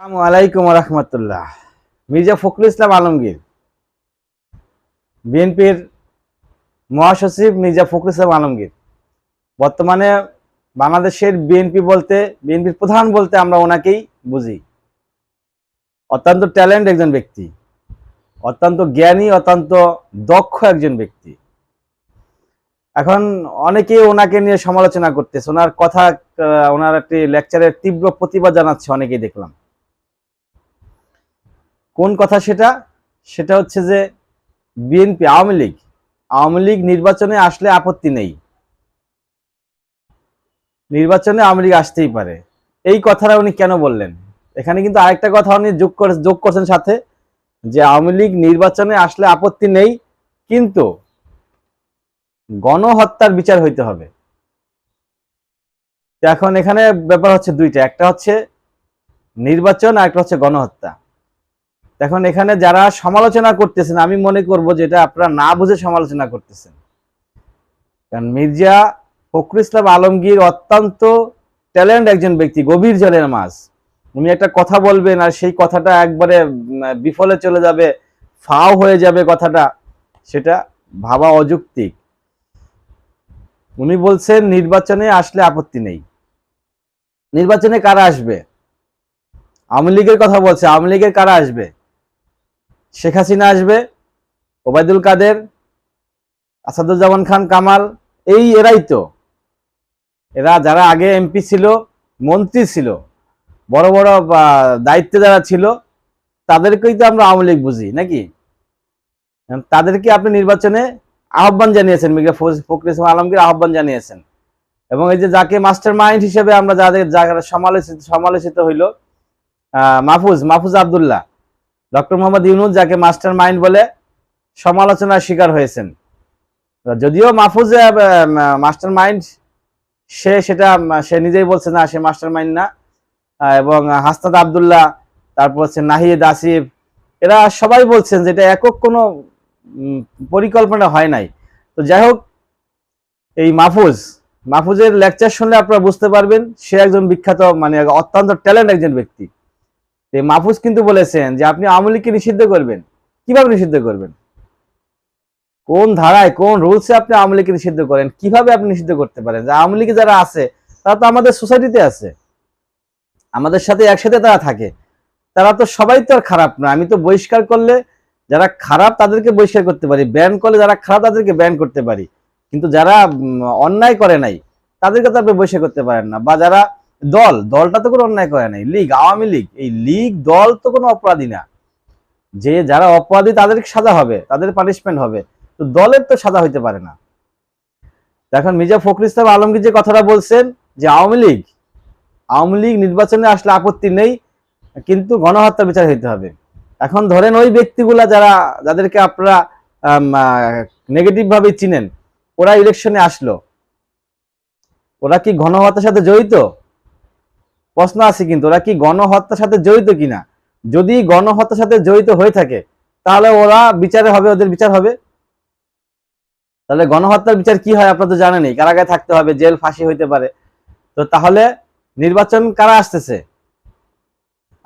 আলাইকুম রহমতুল্লাহ। মির্জা ফখরুল ইসলাম আলমগীর, বিএনপির মহাসচিব মির্জা ফখরুল ইসলাম আলমগীর। বর্তমানে বাংলাদেশের বিএনপি বলতে, বিএনপির প্রধান বলতে আমরা ওনাকেই বুঝি। অত্যন্ত ট্যালেন্ট একজন ব্যক্তি, অত্যন্ত জ্ঞানী, অত্যন্ত দক্ষ একজন ব্যক্তি। এখন অনেকেই ওনাকে নিয়ে সমালোচনা করতেছে, ওনার কথা ওনার একটি লেকচারের তীব্র প্রতিবাদ জানাচ্ছে, অনেকেই দেখলাম। কোন কথা সেটা? সেটা হচ্ছে যে বিএনপি, আওয়ামী লীগ। আওয়ামী লীগ নির্বাচনে আসলে আপত্তি নেই। নির্বাচনে আওয়ামী লীগ আসতেই পারে। এই কথাটা উনি কেন বললেন? এখানে কিন্তু আরেকটা কথা উনি যোগ করে, যোগ করছেন সাথে, যে আওয়ামী লীগ নির্বাচনে আসলে আপত্তি নেই, কিন্তু গণহত্যার বিচার হইতে হবে। এখন এখানে ব্যাপার হচ্ছে দুইটা। একটা হচ্ছে নির্বাচন আর একটা হচ্ছে গণহত্যা। এখন এখানে যারা সমালোচনা করতেছেন, আমি মনে করব যেটা আপনারা না বুঝে সমালোচনা করতেছেন। কারণ মির্জা ফখরুল ইসলাম আলমগীর অত্যন্ত ট্যালেন্ট একজন ব্যক্তি, গভীর জলের মাছ। উনি একটা কথা বলবেন আর সেই কথাটা একবারে বিফলে চলে যাবে, ফাও হয়ে যাবে কথাটা, সেটা ভাবা অযৌক্তিক। উনি বলছেন, নির্বাচনে আসলে আপত্তি নেই। নির্বাচনে কারা আসবে? আওয়ামী লীগের কথা বলছে, আওয়ামী লীগের কারা আসবে? শেখ হাসিনা আসবে, ওবায়দুল কাদের, আসাদুজ্জামান খান, কামাল, এই এরাই তো। এরা যারা আগে এমপি ছিল, মন্ত্রী ছিল, বড় বড় দায়িত্বে যারা ছিল, তাদেরকেই তো আমরা আওয়ামী লীগ বুঝি, নাকি? তাদেরকে আপনি নির্বাচনে আহ্বান জানিয়েছেন, মির্জা ফখরুল ইসলাম আলমগীর আহ্বান জানিয়েছেন। এবং এই যে যাকে মাস্টার মাইন্ড হিসেবে আমরা যাদের, যারা সমালোচিত সমালোচিত হইল মাহফুজ মাহফুজ আবদুল্লাহ ডক্টর মোহাম্মদ ইউনুস, যাকে মাস্টার মাইন্ড বলে সমালোচনার শিকার হয়েছেন। যদিও মাহফুজ মাস্টার মাইন্ড সে সেটা, সে নিজেই বলছে না, সে মাস্টার মাইন্ড না এবং হাসনাদ আবদুল্লাহ, তারপর হচ্ছে নাহিদ আসিফ, এরা সবাই বলছেন যে এটা একক কোনো পরিকল্পনা হয় নাই। তো যাই হোক, এই মাহফুজ, মাহফুজের লেকচার শুনলে আপনারা বুঝতে পারবেন, সে একজন বিখ্যাত মানে অত্যন্ত ট্যালেন্ট একজন ব্যক্তি। মাহফুজ কিন্তু বলেছেন যে আপনি আওয়ামী লীগকে নিষিদ্ধ করবেন। কীভাবে নিষিদ্ধ করবেন? কোন ধারায়, কোন রুলসে আপনি আওয়ামী লীগকে নিষিদ্ধ করেন? কীভাবে আপনি নিষিদ্ধ করতে পারেন? যে আওয়ামী লীগে যারা আছে, তারা তো আমাদের সোসাইটিতে আছে। আমাদের সাথে একসাথে তারা থাকে। তারা তো সবাই তো আর খারাপ না। আমি তো বহিষ্কার করলে যারা খারাপ তাদেরকে বহিষ্কার করতে পারি। ব্যান করলে যারা খারাপ তাদেরকে ব্যান করতে পারি। কিন্তু যারা অন্যায় করে নাই, তাদেরকে তো আপনি বহিষ্কার করতে পারেন না। বা যারা দল, দলটা তো কোনো অন্যায় করে নাই, লীগ, আওয়ামী লীগ, এই লীগ, দল তো কোনো অপরাধী না। যে যারা অপরাধী তাদের সাজা হবে, তাদের পানিশমেন্ট হবে, তো দলের তো সাজা হইতে পারে না। এখন মির্জা ফখরুল ইসলাম আলমগীর যে কথাটা বলছেন, যে আওয়ামী লীগ আওয়ামী লীগ নির্বাচনে আসলে আপত্তি নেই, কিন্তু গণহত্যা বিচার হইতে হবে। এখন ধরেন ওই ব্যক্তিগুলা যারা, যাদেরকে আপনারা নেগেটিভ ভাবে চিনেন, ওরা ইলেকশনে আসলো। ওরা কি গণহত্যার সাথে জড়িত? প্রশ্ন আছে কিন্তু, ওরা কি গণহত্যার সাথে জড়িত কিনা? যদি গণহত্যার সাথে জড়িত হয়ে থাকে, তাহলে ওরা বিচারে হবে, ওদের বিচার হবে। তাহলে গণহত্যার বিচার কি হয় আপনারা তো জানেনই কারাগারে থাকতে হবে, জেল, ফাঁসি হইতে পারে। তো তাহলে নির্বাচন কারা আসতেছে?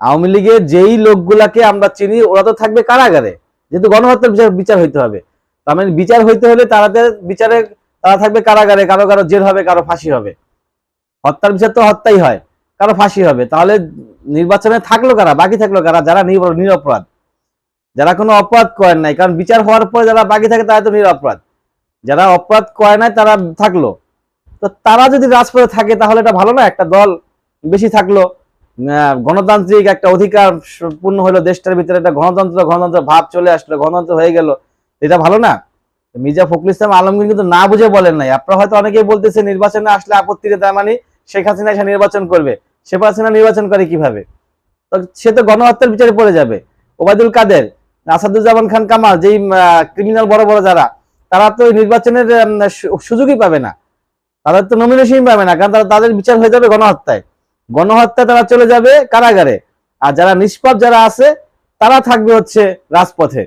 আওয়ামী লীগের যেই লোকগুলাকে আমরা চিনি, ওরা তো থাকবে কারাগারে, যেহেতু গণহত্যার বিচার বিচার হইতে হবে। তার মানে বিচার হইতে হলে তাদের বিচারে তারা থাকবে কারাগারে, কারও কারও জেল হবে, কারও ফাঁসি হবে। হত্যার বিচার তো হত্যাই হয়। কারও ফাঁসি হবে। তাহলে নির্বাচনে থাকল কারা? বাকি থাকল কারা? যারা নির- নিরপরাধ। যারা কোনো অপরাধ করেন নাই। কারণ বিচার হওয়ার পরে যারা বাকি থাকে তারা তো নিরপরাধ। যারা অপরাধ করে নাই তারা থাকল। তো তারা যদি রাজপথে থাকে তাহলে এটা ভালো না? একটা দল বেশি থাকল। গণতান্ত্রিক একটা অধিকার পূর্ণ হলো দেশটার ভিতরে। একটা গণতন্ত্র গণতন্ত্র ভাব চলে আসলো, গণতন্ত্র হয়ে গেল। এটা ভালো না? মির্জা ফখরুল ইসলাম আলমগীর কিন্তু না বুঝে বলেন নাই। আপনারা হয়তো অনেকেই বলতেছে নির্বাচনে আসলে আপত্তিতে তার মানে শেখ হাসিনা এসে নির্বাচন করবে। শেখ হাসিনা নির্বাচন করে কীভাবে? সে তো গণহত্যার বিচারে পড়ে যাবে। ওবায়দুল কাদের, আসাদুজ্জামান খান কামাল, যেই ক্রিমিনাল বড় বড় যারা, তারা তো নির্বাচনের সুযোগই পাবে না। তাদের তো নমিনেশন পাবে না, কারণ তারা- তাদের বিচার হয়ে যাবে গণহত্যায়। গণহত্যা তারা চলে যাবে কারাগারে। আর যারা নিষ্পাপ যারা আছে, তারা থাকবে হচ্ছে রাজপথে।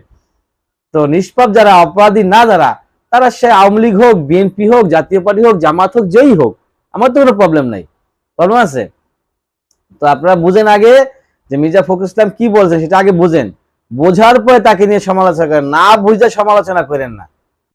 তো নিষ্পাপ যারা, অপরাধী না যারা, তারা সে আওয়ামী লীগ হোক, বিএনপি হোক, জাতীয় পার্টি হোক, জামাত হোক, যেই হোক, আমার তো কোনো প্রবলেম নাই। প্রবলেম আছে? তো আপনারা বুঝেন আগে যে মির্জা ফখরুল ইসলাম কি বলছেন সেটা আগে বুঝেন। বোঝার পরে তাকে নিয়ে সমালোচনা করেন, না বুঝে সমালোচনা করেন না।